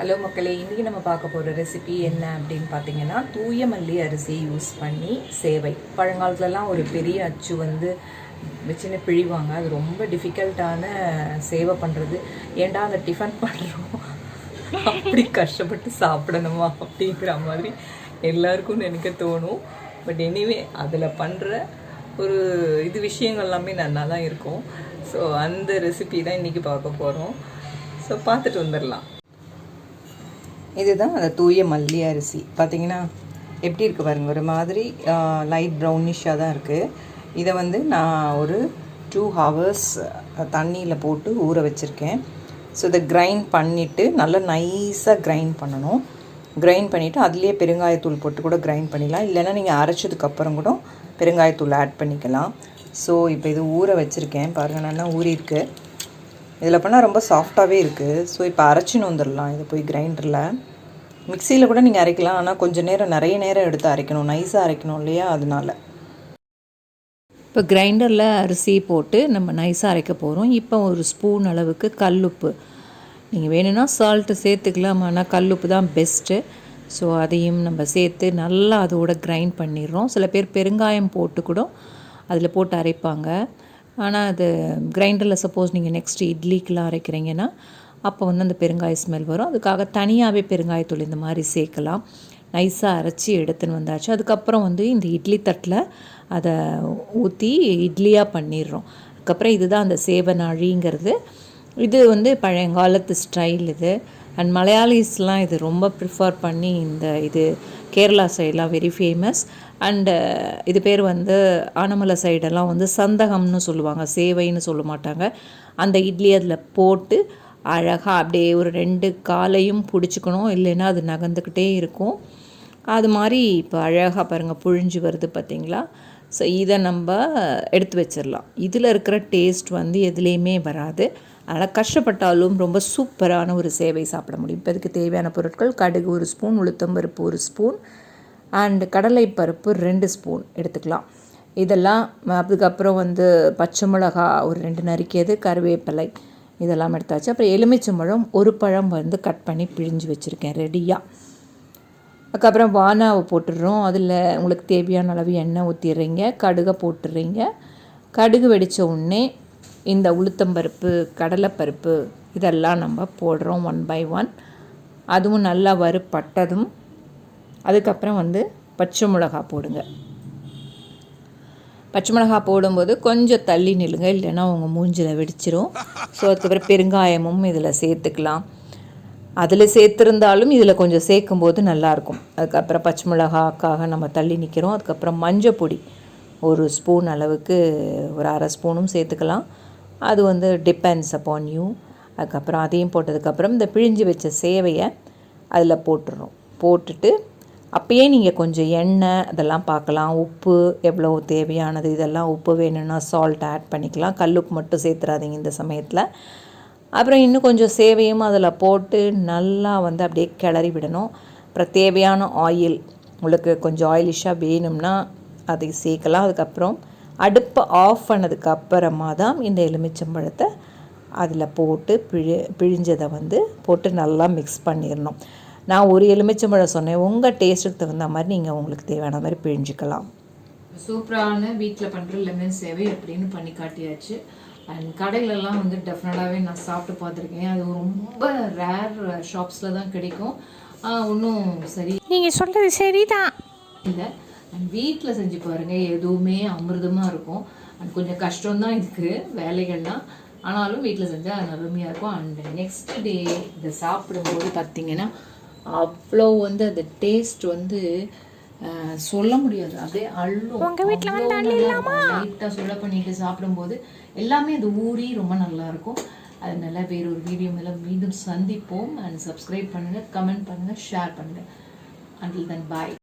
Hello மக்களே. இன்றைக்கி நம்ம பார்க்க போகிற ரெசிபி என்ன அப்படின்னு பார்த்தீங்கன்னா தூய மல்லி அரிசி யூஸ் பண்ணி சேவை. பழங்காலத்துலலாம் ஒரு பெரிய அச்சு வந்து வச்சுன்னு பிழிவாங்க. அது ரொம்ப டிஃபிகல்ட்டான சேவை பண்ணுறது ஏண்டா அந்த டிஃபன் பண்ணுறோம் அப்படி கஷ்டப்பட்டு சாப்பிடணுமா அப்படிங்கிற மாதிரி எல்லாருக்கும் நினைக்க தோணும். பட் எனிவே அதில் பண்ணுற ஒரு இது விஷயங்கள் எல்லாமே நல்லா தான் இருக்கும் ஸோ அந்த ரெசிபி தான் இன்றைக்கி பார்க்க போகிறோம் ஸோ பார்த்துட்டு வந்துடலாம் இதுதான் அந்த தூய மல்லி அரிசி. பார்த்தீங்கன்னா எப்படி இருக்குது பாருங்கள் ஒரு மாதிரி லைட் ப்ரௌனிஷாக தான் இருக்குது இதை வந்து நான் ஒரு டூ ஹவர்ஸ் தண்ணியில் போட்டு ஊற வச்சுருக்கேன். ஸோ இதை கிரைண்ட் பண்ணிவிட்டு நல்லா நைஸாக கிரைண்ட் பண்ணணும். கிரைண்ட் பண்ணிவிட்டு அதுலேயே பெருங்காயத்தூள் போட்டு கூட கிரைண்ட் பண்ணிடலாம். இல்லைன்னா நீங்கள் அரைச்சதுக்கப்புறம் கூட பெருங்காயத்தூள் ஆட் பண்ணிக்கலாம். ஸோ இப்போ இது ஊற வச்சுருக்கேன். பாருங்கள் நல்லா ஊறியிருக்கு. இதில் பண்ணால் ரொம்ப சாஃப்டாகவே இருக்குது ஸோ இப்போ அரைச்சின்னு வந்துடலாம் இதை போய் கிரைண்டரில் மிக்சியில் கூட நீங்கள் அரைக்கலாம். ஆனால் கொஞ்சம் நேரம் நிறைய நேரம் எடுத்து அரைக்கணும். நைஸாக அரைக்கணும் இல்லையா? அதனால. இப்போ கிரைண்டரில் அரிசி போட்டு நம்ம நைஸாக அரைக்க போகிறோம் இப்போ ஒரு ஸ்பூன் அளவுக்கு கல்லுப்பு. நீங்கள் வேணும்னா சால்ட்டு சேர்த்துக்கலாம். ஆனால் கல்லுப்பு தான் பெஸ்ட்டு ஸோ அதையும் நம்ம சேர்த்து நல்லா அதோட கிரைண்ட் பண்ணிடுறோம். சில பேர் பெருங்காயம் போட்டு கூட அதில் போட்டு அரைப்பாங்க. ஆனால் அது கிரைண்டரில் சப்போஸ் நீங்கள் நெக்ஸ்ட் இட்லிக்கெலாம் அரைக்கிறீங்கன்னா அப்போ வந்து அந்த பெருங்காய ஸ்மெல் வரும். அதுக்காக தனியாகவே பெருங்காயத்தூள் இந்த மாதிரி சேர்க்கலாம். நைஸாக அரைச்சி எடுத்துன்னு வந்தாச்சு. அதுக்கப்புறம் வந்து இந்த இட்லி தட்டில் அதை ஊற்றி இட்லியாக பண்ணிடுறோம். அதுக்கப்புறம் இதுதான் அந்த சேவனாழிங்கிறது. இது வந்து பழையங்காலத்து ஸ்டைல் இது. அண்ட் மலையாளிஸ்லாம் இது ரொம்ப ப்ரிஃபர் பண்ணி இந்த இது கேரளா சைடெலாம் வெரி ஃபேமஸ் அண்டு uh, இது பேர் வந்து ஆனமலை சைடெல்லாம் வந்து சந்தகம்னு சொல்லுவாங்க சேவைன்னு சொல்ல மாட்டாங்க. அந்த இட்லி அதில் போட்டு அழகாக அப்படியே ஒரு ரெண்டு காலையும் பிடிச்சிக்கணும் இல்லைன்னா அது நகர்ந்துக்கிட்டே இருக்கும். அது மாதிரி இப்போ அழகாக பாருங்கள் புழிஞ்சு வருது பார்த்திங்களா ஸோ இதை நம்ம எடுத்து வச்சிடலாம். இதில் இருக்கிற டேஸ்ட் வந்து எதுலேயுமே வராது. அதனால் கஷ்டப்பட்டாலும் ரொம்ப சூப்பரான ஒரு சேவை சாப்பிட முடியும். இப்போ இதுக்கு தேவையான பொருட்கள் கடுகு ஒரு ஸ்பூன் உளுத்தம்பருப்பு ஒரு ஸ்பூன் அண்டு கடலைப்பருப்பு ரெண்டு ஸ்பூன் எடுத்துக்கலாம். இதெல்லாம் அதுக்கப்புறம் வந்து பச்சை மிளகா ஒரு ரெண்டு நறுக்கியது கருவேப்பிலை இதெல்லாம் எடுத்தாச்சு. அப்புறம் எலுமிச்சம்பழம் ஒரு பழம் வந்து கட் பண்ணி பிழிஞ்சு வச்சுருக்கேன் ரெடியாக அதுக்கப்புறம் வானாவை போட்டுடுறோம். அதில் உங்களுக்கு தேவையான அளவு எண்ணெய் ஊற்றிடுறீங்க கடுகை போட்டுடுறீங்க. கடுகு வெடித்த உடனே இந்த உளுத்தம்பருப்பு கடலைப்பருப்பு இதெல்லாம் நம்ம போடுறோம் ஒன் பை ஒன் அதுவும் நல்லா வறுப்பட்டதும் அதுக்கப்புறம் வந்து பச்சை மிளகா போடுங்க. பச்சை மிளகா போடும்போது கொஞ்சம் தள்ளி நில்லுங்க இல்லைன்னா உங்கள் மூஞ்சில் வெடிச்சிரும். ஸோ அதுக்கப்புறம் பெருங்காயமும் இதில் சேர்த்துக்கலாம். அதில் சேர்த்துருந்தாலும் இதில் கொஞ்சம் சேர்க்கும்போது நல்லாயிருக்கும். அதுக்கப்புறம் பச்சை மிளகாக்காக நம்ம தள்ளி நிற்கிறோம் அதுக்கப்புறம் மஞ்சள் பொடி ஒரு ஸ்பூன் அளவுக்கு ஒரு அரை ஸ்பூனும் சேர்த்துக்கலாம். அது வந்து டிபெண்ட்ஸ் அப்பான் யூ அதுக்கப்புறம் அதையும் போட்டதுக்கப்புறம் இந்த பிழிஞ்சு வச்ச சேவையை அதில் போட்டுடுறோம் போட்டுட்டு அப்பயே நீங்கள் கொஞ்சம் எண்ணெய் அதெல்லாம் பார்க்கலாம். உப்பு எவ்வளோ தேவையானது இதெல்லாம் உப்பு வேணும்னா சால்ட் ஆட் பண்ணிக்கலாம். கல்லுப்பு மட்டும் சேர்த்துறாதீங்க இந்த சமயத்தில். அப்புறம் இன்னும் கொஞ்சம் சேவையும் அதில் போட்டு நல்லா வந்து அப்படியே கிளறி விடணும். அப்புறம் தேவையான ஆயில் உங்களுக்கு கொஞ்சம் ஆயிலிஷாக வேணும்னா அதை சேர்க்கலாம். அதுக்கப்புறம் அடுப்பை ஆஃப் பண்ணதுக்கு அப்புறமா தான் இந்த எலுமிச்சம்பழத்தை அதில் போட்டு பிழி பிழிஞ்சதை வந்து போட்டு நல்லா மிக்ஸ் பண்ணிடணும். நான் ஒரு எலுமிச்சம்பழம் சொன்னேன். உங்கள் டேஸ்ட்டுக்கு தகுந்த மாதிரி நீங்கள் உங்களுக்கு தேவையான மாதிரி பிழிஞ்சிக்கலாம். சூப்பரான வீட்டில் பண்ணுற லெமன் சேவை எப்படின்னு பண்ணி காட்டியாச்சு. அண்ட் கடையிலலாம் வந்து டெஃபினட்டாகவே நான் சாப்பிட்டு பார்த்துருக்கேன். அது ரொம்ப ரேர் ஷாப்ஸில் தான் கிடைக்கும். ஒன்றும் சரி நீங்கள் சொல்கிறது சரிதான். இல்லை. அண்ட் வீட்டில் செஞ்சு பாருங்கள் எதுவுமே அமிர்தமாக இருக்கும். அண்ட் கொஞ்சம் கஷ்டம்தான் இருக்குது வேலைகள்லாம் ஆனாலும் வீட்டில் செஞ்சால் அது அருமையாக இருக்கும். அண்ட் நெக்ஸ்ட் டே இதை சாப்பிடும்போது பார்த்தீங்கன்னா அவ்வளோ வந்து அந்த டேஸ்ட் வந்து சொல்ல முடியாது. அப்படியே அள்ளும். உங்க வீட்ல வந்து லைட்டாக சொல்ல பண்ணிட்டு சாப்பிடும்போது எல்லாமே அது ஊறி ரொம்ப நல்லா இருக்கும். அதனால வேற ஒரு வீடியோ மேலே மீண்டும் சந்திப்போம். அண்ட் சப்ஸ்கிரைப் பண்ணுங்கள் கமெண்ட் பண்ணுங்கள் ஷேர் பண்ணுங்கள் அண்டில் தன் பாய்